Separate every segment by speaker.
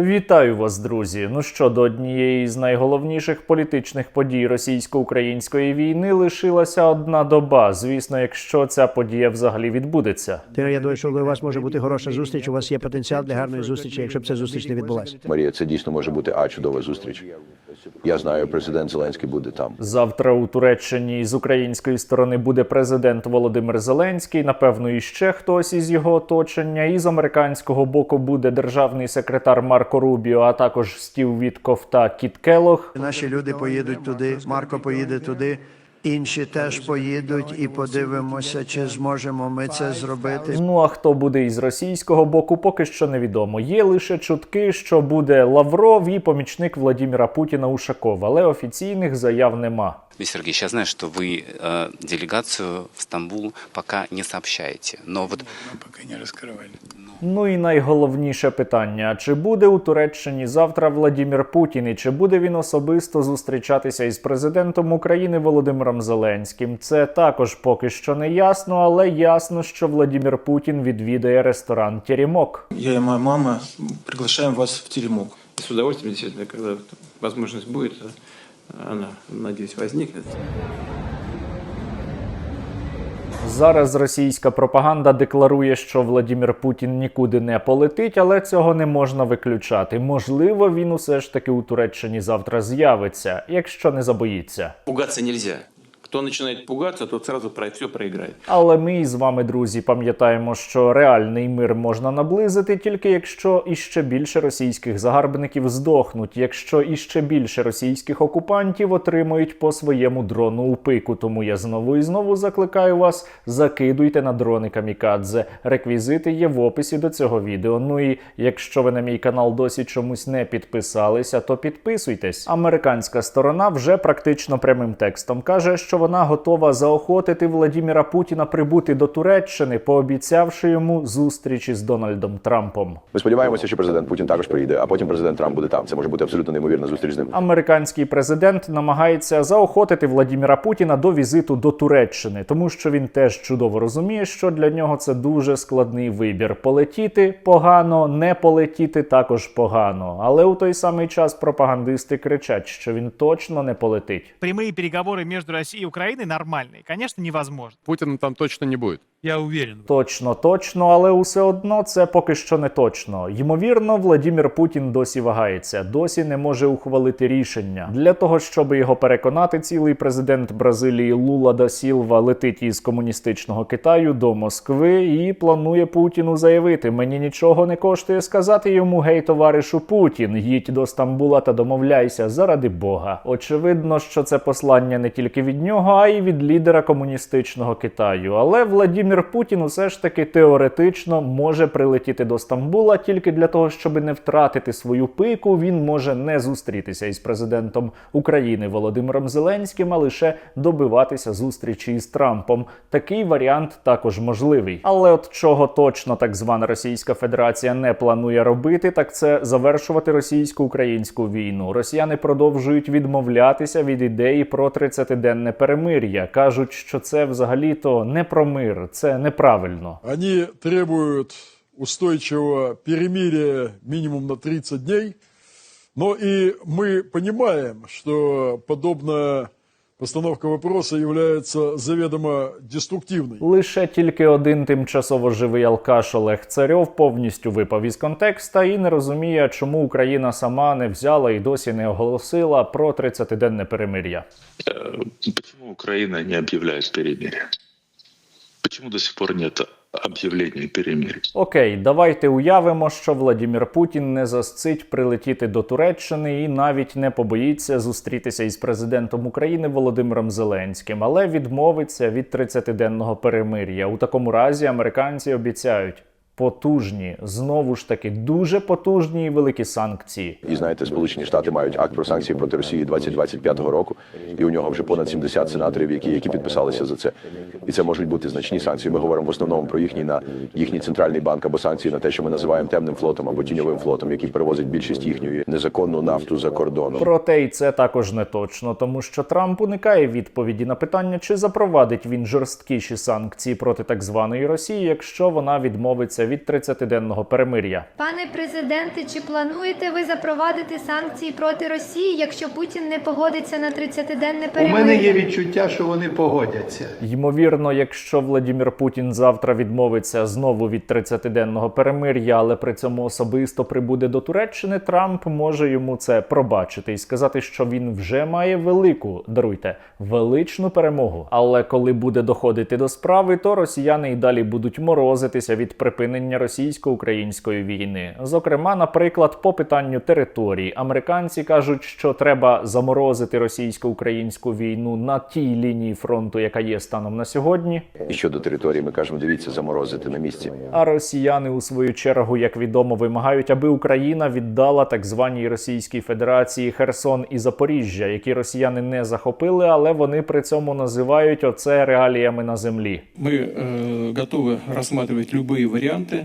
Speaker 1: Вітаю вас, друзі. Ну що, до однієї з найголовніших політичних подій російсько-української війни лишилася одна доба. Звісно, якщо ця подія взагалі відбудеться.
Speaker 2: Я думаю, що у вас може бути хороша зустріч. У вас є потенціал для гарної зустрічі, якщо б ця зустріч не відбулася.
Speaker 3: Марія, це дійсно може бути а чудова зустріч. Я знаю, президент Зеленський буде там.
Speaker 1: Завтра у Туреччині з української сторони буде президент Володимир Зеленський. Напевно, і ще хтось із його оточення. І з американського боку буде державний секретар Марко Рубіо, а також Стів Вітков та Кіт Келох.
Speaker 2: Наші люди поїдуть туди. Марко поїде туди. Інші теж поїдуть і подивимося, чи зможемо ми це зробити.
Speaker 1: Ну а хто буде із російського боку, поки що невідомо. Є лише чутки, що буде Лавров і помічник Владіміра Путіна Ушаков, але офіційних заяв нема.
Speaker 4: Ведь, Сергей, сейчас знаю, что вы э, делегацию в Стамбул пока не сообщаете. Но вот
Speaker 5: пока не раскрывали.
Speaker 1: Ну і найголовніше питання: чи буде у Туреччині завтра Владімір Путін, і чи буде він особисто зустрічатися із президентом України Володимиром Зеленським? Це також поки що не ясно, але ясно, що Владімір Путін відвідає ресторан Тєрімок.
Speaker 5: Я и моя мама приглашаем вас в теремок. И с удовольствием, действительно, когда возможность будет, она, надеюсь, возникнет.
Speaker 1: Зараз російська пропаганда декларує, що Владімір Путін нікуди не полетить, але цього не можна виключати. Можливо, він усе ж таки у Туреччині завтра з'явиться, якщо не забоїться.
Speaker 5: Пугатися нельзя. Кто начинает пугаться, тот сразу про все проиграет.
Speaker 1: Але ми із вами, друзі, пам'ятаємо, що реальний мир можна наблизити тільки якщо іще більше російських загарбників здохнуть, якщо іще більше російських окупантів отримують по своєму дрону у пику. Тому я знову і знову закликаю вас, закидуйте на дрони камікадзе. Реквізити є в описі до цього відео. Ну і якщо ви на мій канал досі чомусь не підписалися, то підписуйтесь. Американська сторона вже практично прямим текстом каже, що вона готова заохотити Владіміра Путіна прибути до Туреччини, пообіцявши йому зустрічі з Дональдом Трампом.
Speaker 3: Ми сподіваємося, що президент Путін також приїде, а потім президент Трамп буде там. Це може бути абсолютно неймовірна зустріч з ним.
Speaker 1: Американський президент намагається заохотити Владіміра Путіна до візиту до Туреччини, тому що він теж чудово розуміє, що для нього це дуже складний вибір: полетіти погано, не полетіти також погано. Але у той самий час пропагандисти кричать, що він точно не полетить.
Speaker 6: прямые переговоры между Россией и нормальный? конечно, невозможно.
Speaker 7: Путина там точно не будет.
Speaker 6: Я уверен.
Speaker 1: Точно, точно, але усе одно це поки що не точно. Ймовірно, Владімір Путін досі вагається, досі не може ухвалити рішення. Для того, щоб його переконати, цілий президент Бразилії Лула да Сілва летить із комуністичного Китаю до Москви і планує Путіну заявити: мені нічого не коштує сказати йому гей, товаришу Путін, їдь до Стамбула та домовляйся заради Бога. Очевидно, що це послання не тільки від нього, а й від лідера комуністичного Китаю. Але Владімір Путін усе ж таки теоретично може прилетіти до Стамбула тільки для того, щоб не втратити свою пику. Він може не зустрітися із президентом України Володимиром Зеленським, а лише добиватися зустрічі із Трампом. Такий варіант також можливий. Але от чого точно так звана Російська Федерація не планує робити, так це завершувати російсько-українську війну. Росіяни продовжують відмовлятися від ідеї про 30-денне перемир'я. кажуть, що це взагалі-то не про мир, це неправильно.
Speaker 8: Они требуют устойчивого перемирия минимум на 30 дней. Но и мы понимаем, что подобная постановка вопроса является заведомо деструктивной.
Speaker 1: Лише тільки один тимчасово живий алкаш Олег Царьов повністю випав із контекста і не розуміє, чому Україна сама не взяла і досі не оголосила про 30-денне перемир'я.
Speaker 9: Почему Украина не объявляет перемирие? Почему до сих пор нет об'явлення перемир'я?
Speaker 1: Окей, давайте уявимо, що Владімір Путін не засцить прилетіти до Туреччини і навіть не побоїться зустрітися із президентом України Володимиром Зеленським, але відмовиться від 30-денного перемир'я. У такому разі американці обіцяють. Потужні, знову ж таки, дуже потужні і великі санкції.
Speaker 3: І знаєте, Сполучені Штати мають акт про санкції проти Росії 2025 року, і у нього вже понад 70 сенаторів, які, які підписалися за це. І це можуть бути значні санкції. Ми говоримо в основному про їхній на їхній центральний банк або санкції на те, що ми називаємо темним флотом або тіньовим флотом, який перевозить більшість їхньої незаконну нафту за кордоном.
Speaker 1: Проте і це також не точно, тому що Трамп уникає відповіді на питання, чи запровадить він жорсткіші санкції проти так званої Росії, якщо вона відмовиться відмовитися від 30-денного перемир'я.
Speaker 7: Пане президенте, чи плануєте ви запровадити санкції проти Росії, якщо Путін не погодиться на 30-денне
Speaker 2: У мене є відчуття, що вони погодяться.
Speaker 1: Ймовірно, якщо Владімір Путін завтра відмовиться знову від 30-денного перемир'я, але при цьому особисто прибуде до Туреччини, Трамп може йому це пробачити і сказати, що він вже має велику, даруйте, величну перемогу. Але коли буде доходити до справи, то росіяни і далі будуть морозитися від припинення російсько-української війни. Зокрема, наприклад, по питанню територій, американці кажуть, що треба заморозити російсько-українську війну на тій лінії фронту, яка є станом на сьогодні.
Speaker 3: І щодо території, ми кажемо, дивіться, заморозити на місці.
Speaker 1: А росіяни у свою чергу, як відомо, вимагають, аби Україна віддала так званій Російській Федерації Херсон і Запоріжжя, які росіяни не захопили, але вони при цьому називають оце реаліями на землі.
Speaker 5: Мы э, готовы рассматривать любые варианты э,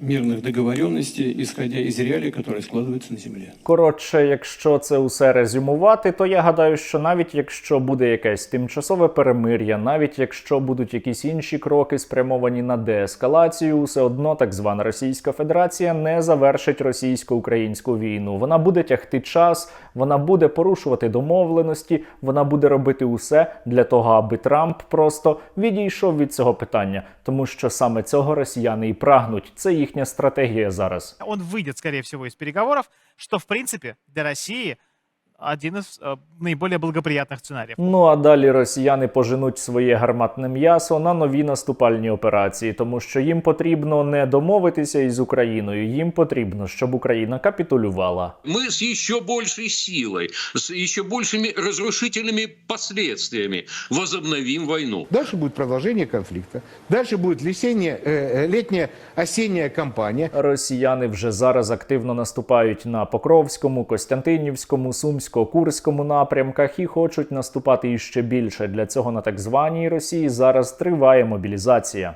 Speaker 5: мирных договоренностей, исходя из реалий, которые складываются на земле.
Speaker 1: Коротше, якщо це усе резюмувати, то я гадаю, що навіть якщо буде якесь тимчасове перемир'я, навіть якщо будуть якісь інші кроки спрямовані на деескалацію, усе одно так звана Російська Федерація не завершить російсько-українську війну. Вона буде тягти час, вона буде порушувати домовленості, вона буде робити усе для того, аби Трамп просто відійшов від цього питання, тому що саме цього росіяни і прагнуть. Це їхня стратегія зараз.
Speaker 6: Он выйдет, скорее всего, из переговоров, что, в принципе, для России один из э, наиболее благоприятных сценариев.
Speaker 1: Ну а далі росіяни поженуть своє гарматне м'ясо на нові наступальні операції, тому що їм потрібно не домовитися із Україною, їм потрібно, щоб Україна капітулювала.
Speaker 10: мы с еще большей силой, с еще большими разрушительными последствиями возобновим войну.
Speaker 11: Дальше будет продолжение конфликта. Дальше будет лесенняя, э, летняя, осенняя кампания.
Speaker 1: Росіяни вже зараз активно наступають на Покровському, Костянтинівському, Сумсько-Курському напрямках і хочуть наступати іще більше. Для цього на так званій Росії зараз триває мобілізація.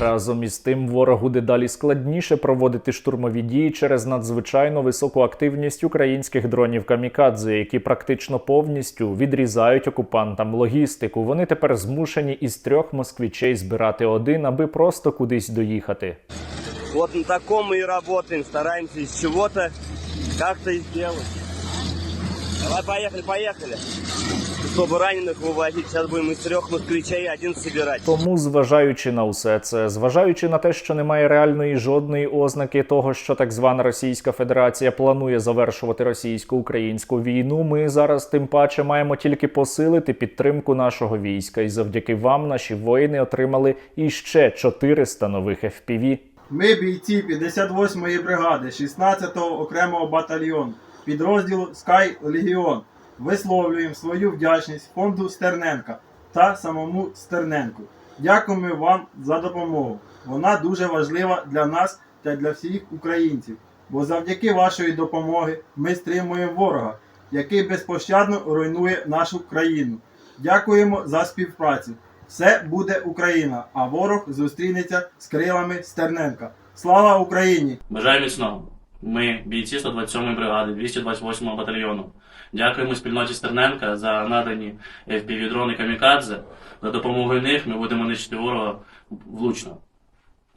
Speaker 1: Разом із тим ворогу дедалі складніше проводити штурмові дії через надзвичайно високу активність українських дронів камікадзе, які практично повністю відрізають окупантам логістику. Вони тепер змушені із трьох москвічей збирати один, аби просто кудись доїхати.
Speaker 12: Вот на таком мы и работаем, стараемся из чего-то как-то и сделать. Давай, поехали, поехали Чтобы раненых вывозить, сейчас будем из трех москвичей один собирать.
Speaker 1: Тому, зважаючи на усе це, зважаючи на те, що немає реальної жодної ознаки того, що так звана Російська Федерація планує завершувати російсько-українську війну, ми зараз тим паче маємо тільки посилити підтримку нашого війська, і завдяки вам наші воїни отримали іще 400 нових FPV.
Speaker 5: Ми бійці 58-ї бригади 16-го окремого батальйону підрозділу Sky Legion висловлюємо свою вдячність фонду Стерненка та самому Стерненку. Дякуємо вам за допомогу. Вона дуже важлива для нас та для всіх українців, бо завдяки вашої допомоги ми стримуємо ворога, який безпощадно руйнує нашу країну. Дякуємо за співпрацю. Все буде Україна, а ворог зустрінеться з крилами Стерненка. Слава Україні!
Speaker 12: Бажаю міцного. Ми, бійці 127-ї бригади, 228-го батальйону. Дякуємо спільноті Стерненка за надані FPV-дрони Камікадзе. За допомогою них ми будемо нищити ворога влучно.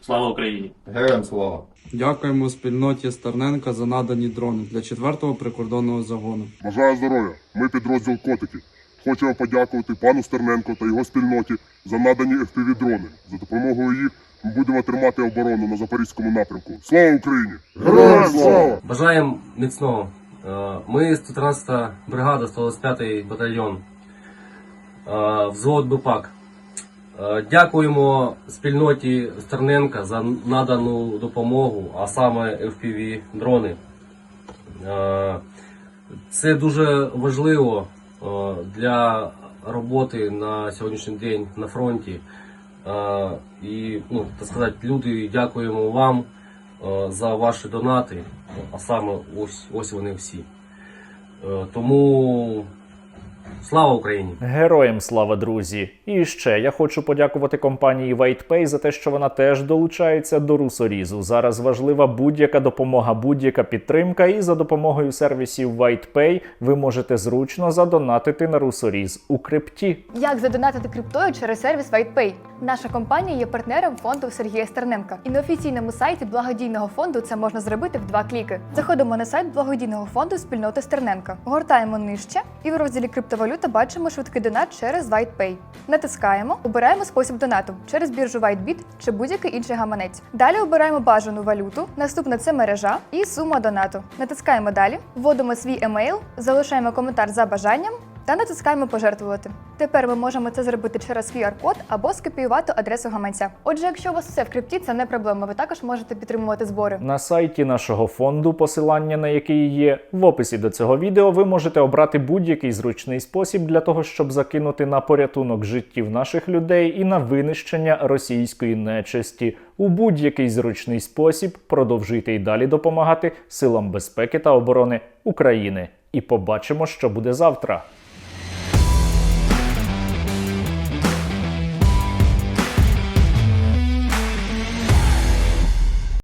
Speaker 12: Слава Україні!
Speaker 11: Героям слава.
Speaker 5: Дякуємо спільноті Стерненка за надані дрони для 4-го прикордонного загону.
Speaker 8: Бажаю здоров'я. Ми підрозділ котики. Хочемо подякувати пану Стерненко та його спільноті за надані FPV-дрони. За допомогою їх ми будемо тримати оборону на запорізькому напрямку. Слава Україні! Героям слава!
Speaker 12: Бажаємо міцного. Е, Ми 113 бригада, 125-й батальйон. Е, Взвод БПАК. Е, Дякуємо спільноті Стерненка за надану допомогу, а саме FPV дрони. Це дуже важливо для роботи на сьогоднішній день на фронті. І, ну, так сказати, люди, дякуємо вам е, за ваші донати, а саме ось, ось вони всі. Е, Тому Слава Україні!
Speaker 1: Героям слава, друзі! І ще я хочу подякувати компанії WhitePay за те, що вона теж долучається до русорізу. Зараз важлива будь-яка допомога, будь-яка підтримка, і за допомогою сервісів WhitePay ви можете зручно задонатити на русоріз у крипті.
Speaker 13: Як задонатити криптою через сервіс WhitePay? Наша компанія є партнером фонду Сергія Стерненка. І на офіційному сайті благодійного фонду це можна зробити в два кліки. Заходимо на сайт благодійного фонду спільноти Стерненка, гортаємо нижче і в розділі криптовалюта бачимо швидкий донат через WhitePay. Натискаємо, обираємо спосіб донату через біржу WhiteBit чи будь-який інший гаманець. Далі обираємо бажану валюту. Наступна це мережа і сума донату. Натискаємо далі, вводимо свій емейл, залишаємо коментар за бажанням та натискаємо пожертвувати. Тепер ми можемо це зробити через QR-код або скопіювати адресу гаманця. Отже, якщо у вас все в крипті, це не проблема. Ви також можете підтримувати збори.
Speaker 1: На сайті нашого фонду, посилання на який є в описі до цього відео, ви можете обрати будь-який зручний спосіб для того, щоб закинути на порятунок життів наших людей і на винищення російської нечисті. У будь-який зручний спосіб продовжуйте й далі допомагати силам безпеки та оборони України. І побачимо, що буде завтра.